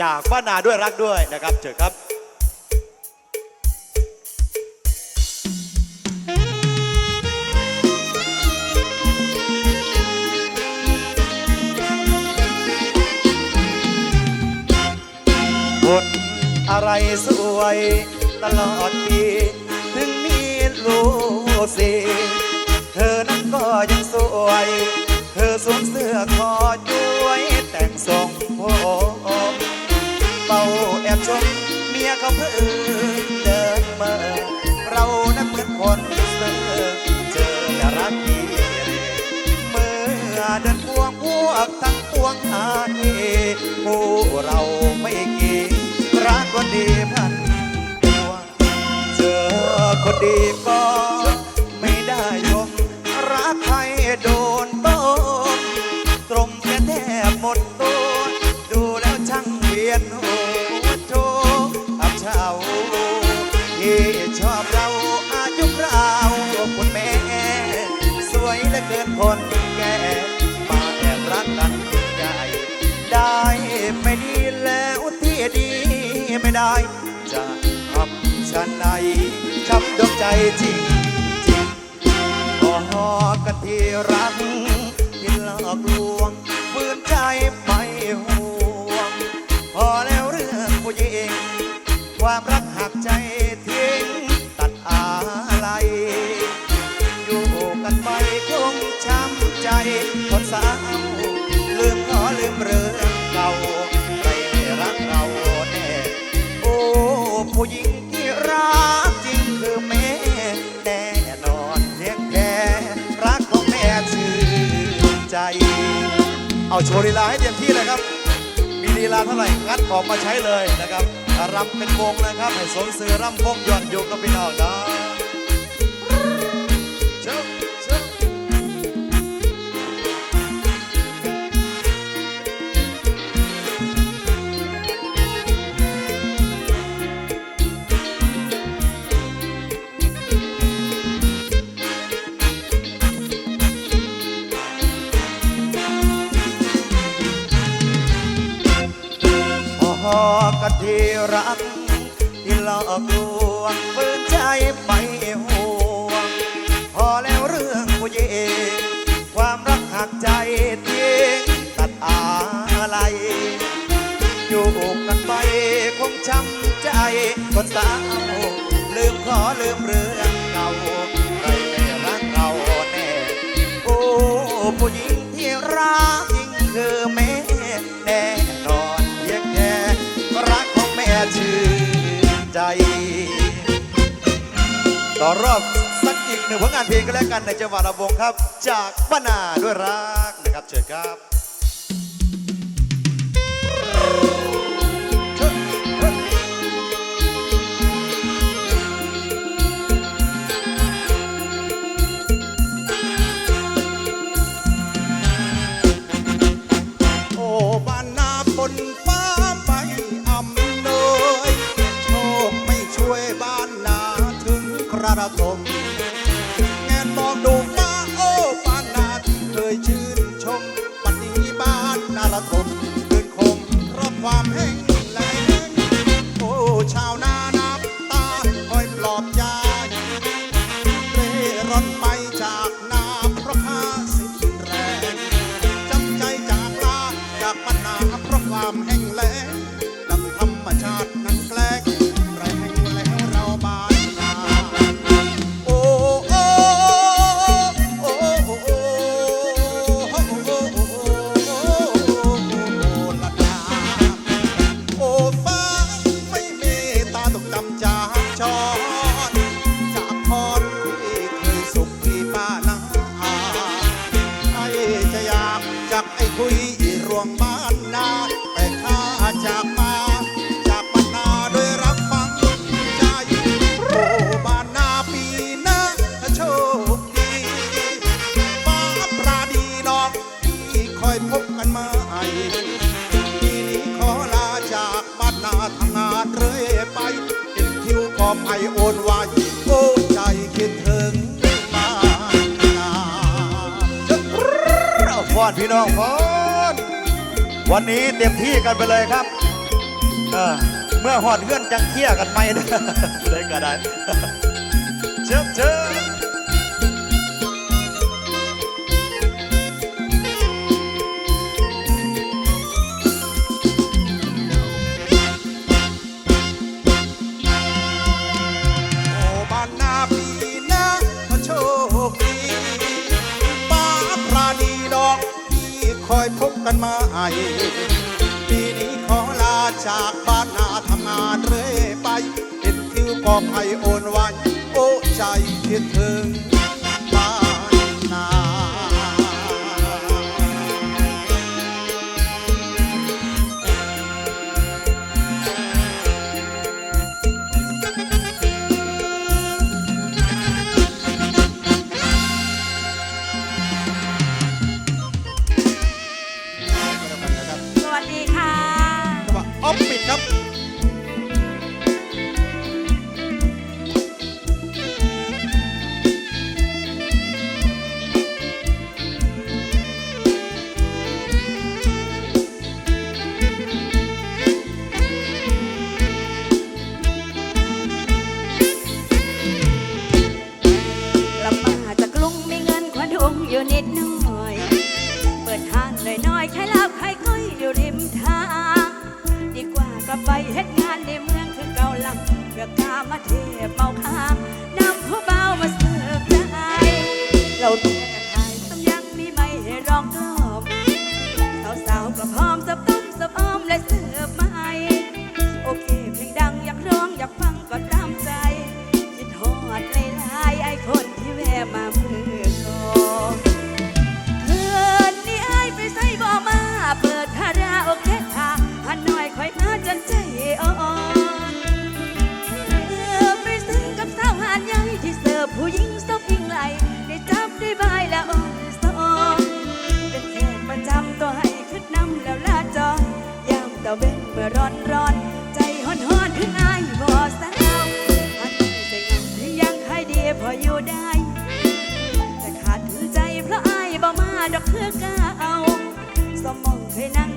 จากบ้านาด้วยรักด้วยนะครับเชิญครับคนอะไรสวยตลอดปี ถึงมีลูกสี ผู้เราไม่เกี่รักคนดีพันตัวเจอคนดีก็ไม่ได้ยมรักใครโดนต้นตรงแค่แทบหมด จจริงจริงขอกันที่รักที่หลอกลวง เอาโชว์ลีลาให้เต็มที่เลยครับ มีลีลาเท่าไหร่งัดออกมาใช้เลยนะครับรำเป็นวงนะครับให้สมซื้อรำพงย้อนยุคกับพี่น้องนะ ที่รัก ที่หลอกลวงฝืนใจไม่ห่วง พอแล้วเรื่องผู้หญิงความรักหักใจทิ้งตัดอะไร อยู่กันไปคงช้ำใจคนสาวลืมขอลืมเรื่องเก่าใครไม่รักเราแน่ โอ้ผู้หญิง หนึ่งผลงานเพลงกันแล้วกันในจังหวัดระวงครับ จากบ้านนาด้วยรักนะครับเชิญครับ คอยปลอบใจเร่ร่อนไปจากนาเพราะขาสิ้นแรงจำใจจากลาจากปัญหาเพราะความแห้งแล้งดังธรรมชาตินั้นแกล้งแรงแล้วเราบานนาโอ้โอ้โอ้โอ้โอ้โอ้โอ้ละดาโอ้ฟ้าไม่มีตาตกจำจา อบไอโอนวายโอ้ใจคิดถึงมานพอนพี่น้องพอดวันนี้เต็มที่กันไปเลยครับเออเมื่อหอดเพื่อนจังเที่ยกันไปมนะเลยก็ได้เชิญเชิญ ปีนี้ขอลาจากบ้านนาทำงานเรื่อยไป เป็นคิวกอไผ่โอนวันโอ้ใจคิดถึง ร้อนร้อนใจฮ้อนฮ้อนถึงอายบ่สาวอันนี้จงามถึงยังให้ดีพออยู่ได้ แต่ขาดถือใจเพราะอายบ่มาดอกคือเก่าสมองเคยนั่ง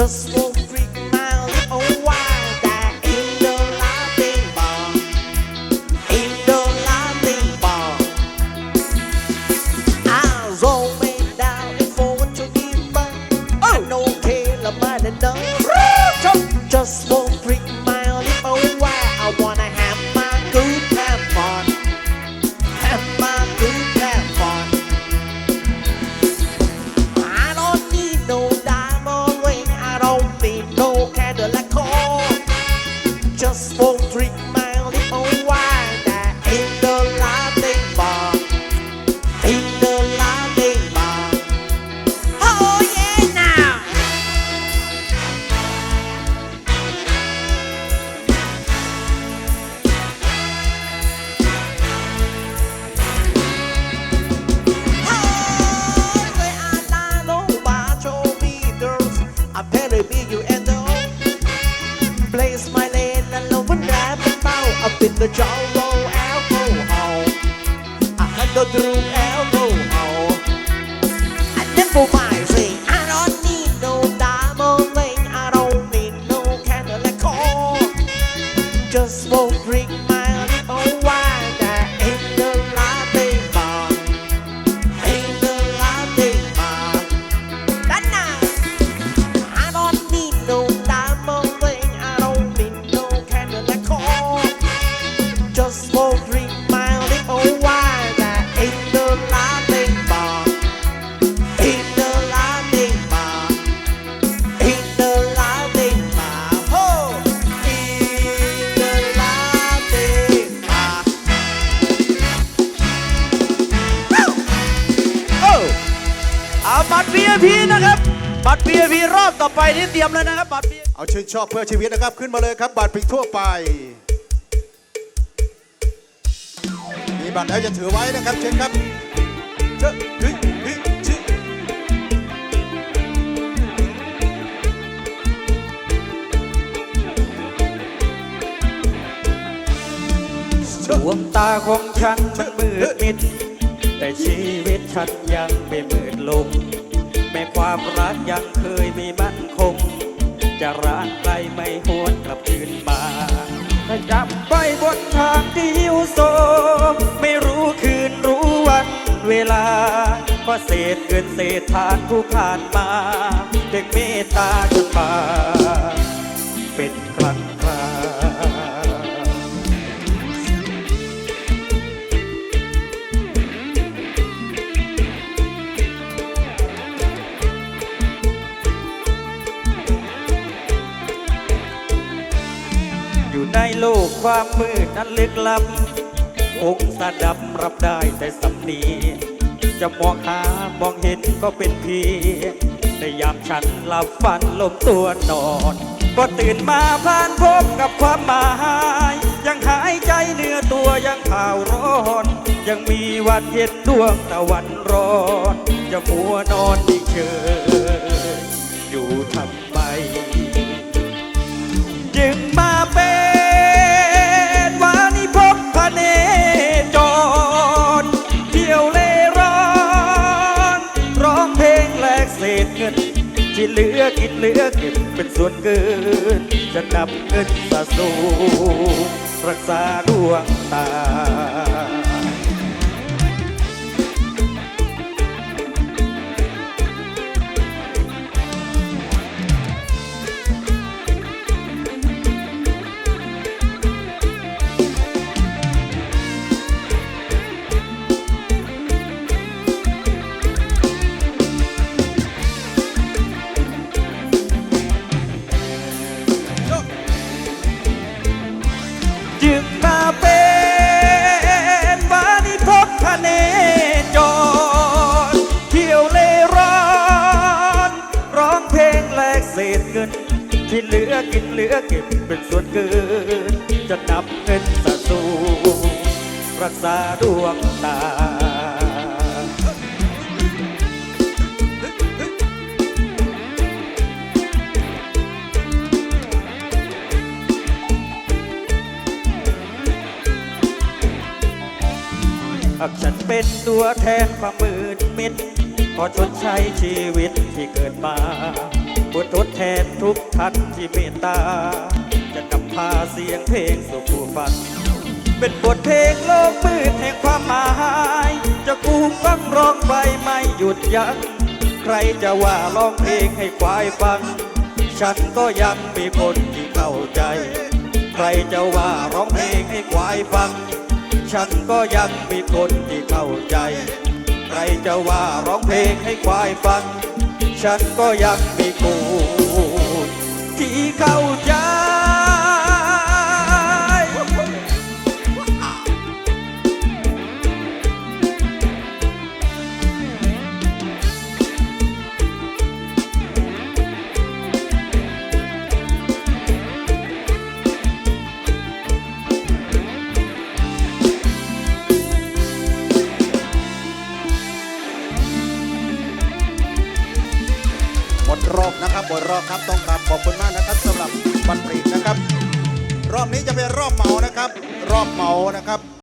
just VIP รอบต่อไปนี่เตรียมเลยนะครับบัตร VIP เอาชื่นชอบเพื่อชีวิตนะครับ ขึ้นมาเลยครับบัตรพริกทั่วไป มีบัตรแล้วจะถือไว้นะครับ เชิญครับเชิญเฮ้ยเฮ้ยชิดวงตาของฉันมันมืดมิด แต่ชีวิตฉันยังไม่มืดลง แม้ความรักยังเคยมีมั่นคง จะร้างไกลไม่หวนกลับคืนมาถ้าจับไปบนทางที่หิวโซไม่รู้คืนรู้วันเวลาก็เศษเกินเศษทานผู้ผ่านมาเด็กเมตตาจนมา ความมืดนั้นลึกลับองค์สะดับรับได้แต่สำนีจะมองหามองเห็นก็เป็นเพียงในยามฉันหลับฝันลมตัวนอน ก็ตื่นมาผ่านพบกับความหมาย ยังหายใจเนื้อตัวยังเผาร้อน ยังมีวันเย็นดวงตะวันร้อนจะมัวนอนนิ่งเฉยอยู่ทำไมจึงมาเป็น ที่เหลือกินเหลือเก็บเป็นส่วนเกิน จะนำเงินสะสมรักษาดวงตา ดวงตา หากฉันเป็นตัวแทนความมืดมิด ขอชดใช้ชีวิตที่เกิดมาบททดแทนทุกท่านที่เมตตา จะนำพาเสียงเพลงสู่ผู้ฟัง เป็นบทเพลงโลกมืดแห่งความหมาย จะกูฟังร้องไปไม่หยุดยั้งใครจะว่าร้องเพลงให้ควายฟัง ฉันก็ยังมีคนที่เข้าใจ ใครจะว่าร้องเพลงให้ควายฟัง ฉันก็ยังมีคนที่เข้าใจ ใครจะว่าร้องเพลงให้ควายฟัง ฉันก็ยังมีคนที่เข้า